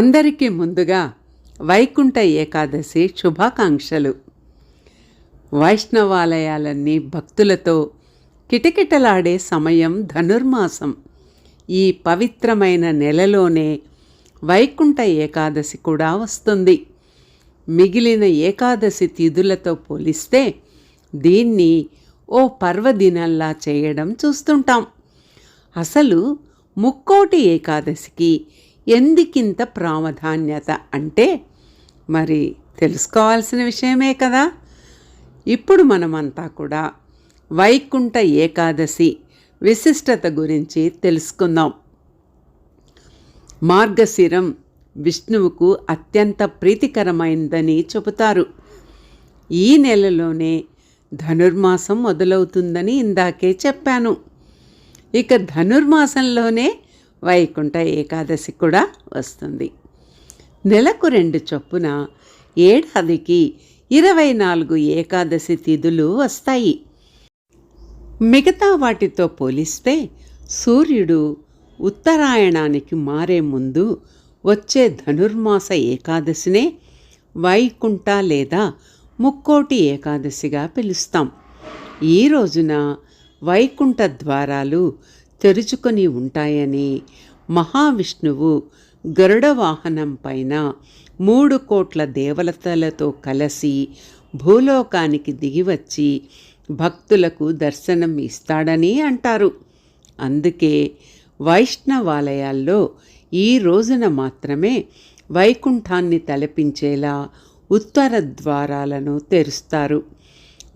అందరికీ ముందుగా వైకుంఠ ఏకాదశి శుభాకాంక్షలు. వైష్ణవాలయాలన్నీ భక్తులతో కిటకిటలాడే సమయం ధనుర్మాసం. ఈ పవిత్రమైన నెలలోనే వైకుంఠ ఏకాదశి కూడా వస్తుంది. మిగిలిన ఏకాదశి తిథులతో పోలిస్తే దీన్ని ఓ పర్వదినంలా చేయడం చూస్తుంటాం. అసలు ముక్కోటి ఏకాదశికి ఎందుకింత ప్రాధాన్యత అంటే మరి తెలుసుకోవాల్సిన విషయమే కదా. ఇప్పుడు మనమంతా కూడా వైకుంఠ ఏకాదశి విశిష్టత గురించి తెలుసుకుందాం. మార్గశిరం విష్ణువుకు అత్యంత ప్రీతికరమైందని చెబుతారు. ఈ నెలలోనే ధనుర్మాసం మొదలవుతుందని ఇందాకే చెప్పాను. ఇక ధనుర్మాసంలోనే వైకుంఠ ఏకాదశి కూడా వస్తుంది. నెలకు రెండు చొప్పున ఏడాదికి ఇరవై నాలుగు ఏకాదశి తిథులు వస్తాయి. మిగతా వాటితో పోలిస్తే సూర్యుడు ఉత్తరాయణానికి మారే ముందు వచ్చే ధనుర్మాస ఏకాదశినే వైకుంఠ లేదా ముక్కోటి ఏకాదశిగా పిలుస్తాం. ఈ రోజున వైకుంఠ ద్వారాలు తెరుచుకొని ఉంటాయని మహావిష్ణువు గరుడ వాహనం పైన మూడు కోట్ల దేవతలతో కలిసి భూలోకానికి దిగివచ్చి భక్తులకు దర్శనం ఇస్తాడని అంటారు. అందుకే వైష్ణవాలయాల్లో ఈ రోజున మాత్రమే వైకుంఠాన్ని తలపించేలా ఉత్తర ద్వారాలను తెరుస్తారు.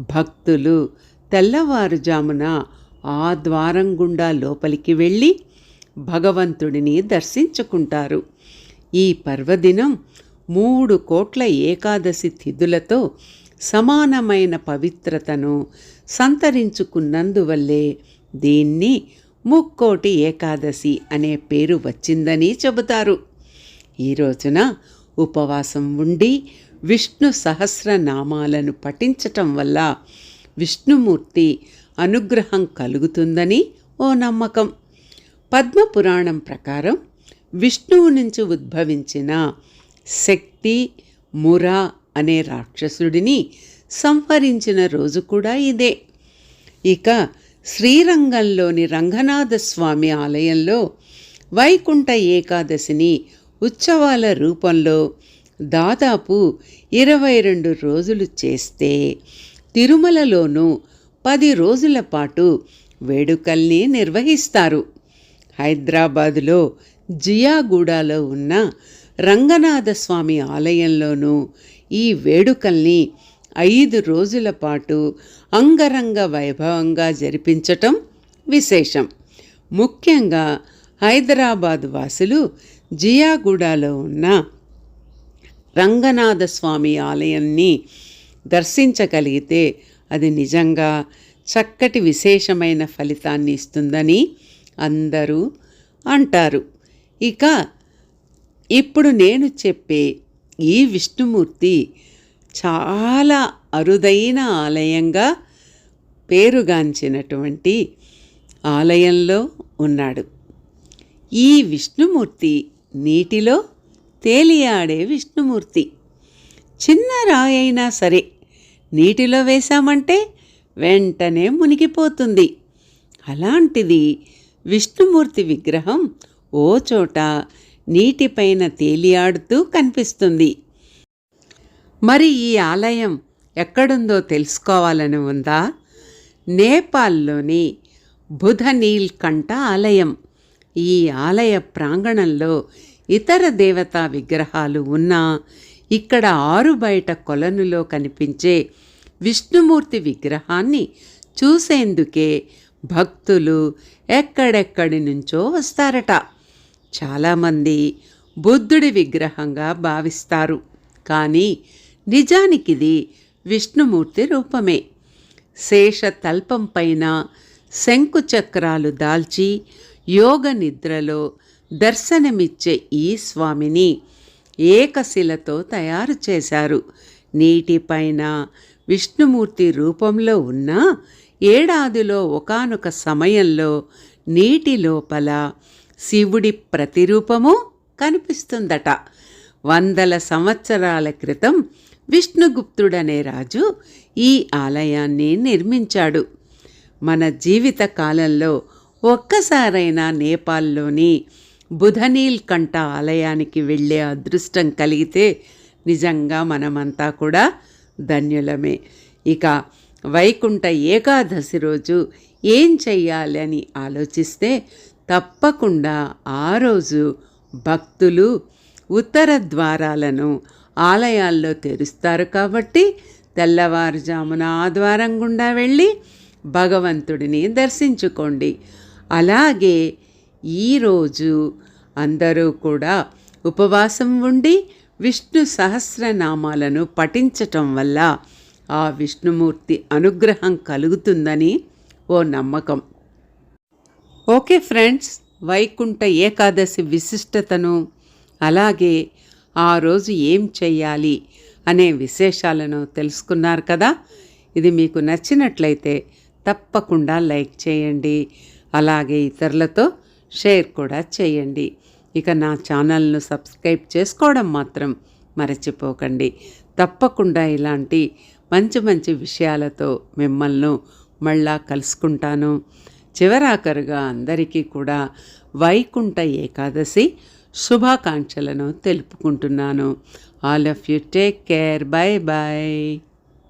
భక్తులు తెల్లవారుజామున ఆ ద్వారం గుండా లోపలికి వెళ్ళి భగవంతుడిని దర్శించుకుంటారు. ఈ పర్వదినం మూడు కోట్ల ఏకాదశి తిథులతో సమానమైన పవిత్రతను సంతరించుకున్నందువల్లే దీన్ని ముక్కోటి ఏకాదశి అనే పేరు వచ్చిందని చెబుతారు. ఈ రోజున ఉపవాసం ఉండి విష్ణు సహస్రనామాలను పఠించటం వల్ల విష్ణుమూర్తి అనుగ్రహం కలుగుతుందని ఓ నమ్మకం. పద్మపురాణం ప్రకారం విష్ణువు నుంచి ఉద్భవించిన శక్తి మురా అనే రాక్షసుడిని సంహరించిన రోజు కూడా ఇదే. ఇక శ్రీరంగంలోని రంగనాథ స్వామి ఆలయంలో వైకుంఠ ఏకాదశిని ఉత్సవాల రూపంలో దాదాపు ఇరవై రెండు రోజులు చేస్తే తిరుమలలోనూ పది రోజుల పాటు వేడుకల్ని నిర్వహిస్తారు. హైదరాబాదులో జియాగూడలో ఉన్న రంగనాథ స్వామి ఆలయంలోనూ ఈ వేడుకల్ని ఐదు రోజుల పాటు అంగరంగ వైభవంగా జరిపించటం విశేషం. ముఖ్యంగా హైదరాబాద్ వాసులు జియాగూడలో ఉన్న రంగనాథ స్వామి ఆలయాన్ని దర్శించగలిగితే అది నిజంగా చక్కటి విశేషమైన ఫలితాన్ని ఇస్తుందని అందరూ అంటారు. ఇక ఇప్పుడు నేను చెప్పే ఈ విష్ణుమూర్తి చాలా అరుదైన ఆలయంగా పేరుగాంచినటువంటి ఆలయంలో ఉన్నాడు. ఈ విష్ణుమూర్తి నీటిలో తేలియాడే విష్ణుమూర్తి. చిన్న రాయైనా సరే నీటిలో వేశామంటే వెంటనే మునిగిపోతుంది. అలాంటిది విష్ణుమూర్తి విగ్రహం ఓ చోట నీటిపైన తేలియాడుతూ కనిపిస్తుంది. మరి ఈ ఆలయం ఎక్కడుందో తెలుసుకోవాలని ఉందా? నేపాల్లోని బుధనీల్కంఠ ఆలయం. ఈ ఆలయ ప్రాంగణంలో ఇతర దేవతా విగ్రహాలు ఉన్నా ఇక్కడ ఆరు బయట కొలనులో కనిపించే విష్ణుమూర్తి విగ్రహాన్ని చూసేందుకే భక్తులు ఎక్కడెక్కడి నుంచో వస్తారట. చాలామంది బుద్ధుడి విగ్రహంగా భావిస్తారు. కానీ నిజానికిది విష్ణుమూర్తి రూపమే. శేష తల్పం పైన శంకు చక్రాలు దాల్చి యోగ నిద్రలో దర్శనమిచ్చే ఈ స్వామిని ఏకశిలతో తయారు చేశారు. నీటిపైన విష్ణుమూర్తి రూపంలో ఉన్న ఏడాదిలో ఒకానొక సమయంలో నీటి లోపల శివుడి ప్రతిరూపము కనిపిస్తుందట. వందల సంవత్సరాల క్రితం విష్ణుగుప్తుడనే రాజు ఈ ఆలయాన్ని నిర్మించాడు. మన జీవిత కాలంలో ఒక్కసారైనా నేపాల్లోని బుధనీల్ కంఠ ఆలయానికి వెళ్ళే అదృష్టం కలిగితే నిజంగా మనమంతా కూడా ధన్యులమే. ఇక వైకుంఠ ఏకాదశి రోజు ఏం చెయ్యాలని ఆలోచిస్తే తప్పకుండా ఆ రోజు భక్తులు ఉత్తర ద్వారాలను ఆలయాల్లో తెరుస్తారు కాబట్టి తెల్లవారుజామున ఆ ద్వారం గుండా వెళ్ళి భగవంతుడిని దర్శించుకోండి. అలాగే ఈరోజు అందరూ కూడా ఉపవాసం ఉండి విష్ణు సహస్రనామాలను పఠించటం వల్ల ఆ విష్ణుమూర్తి అనుగ్రహం కలుగుతుందని ఓ నమ్మకం. ఓకే ఫ్రెండ్స్ వైకుంఠ ఏకాదశి విశిష్టతను అలాగే ఆ రోజు ఏం చెయ్యాలి అనే విశేషాలను తెలుసుకున్నారు కదా? ఇది మీకు నచ్చినట్లయితే తప్పకుండా లైక్ చేయండి. అలాగే ఇతరులతో షేర్ కూడా చేయండి. ఇక నా ఛానల్ను సబ్స్క్రైబ్ చేసుకోవడం మాత్రం మరచిపోకండి. తప్పకుండా ఇలాంటి మంచి మంచి విషయాలతో మిమ్మల్ని మళ్ళా కలుసుకుంటాను. చివరాఖరుగా అందరికీ కూడా వైకుంఠ ఏకాదశి శుభాకాంక్షలను తెలుపుకుంటున్నాను. All of you take care bye bye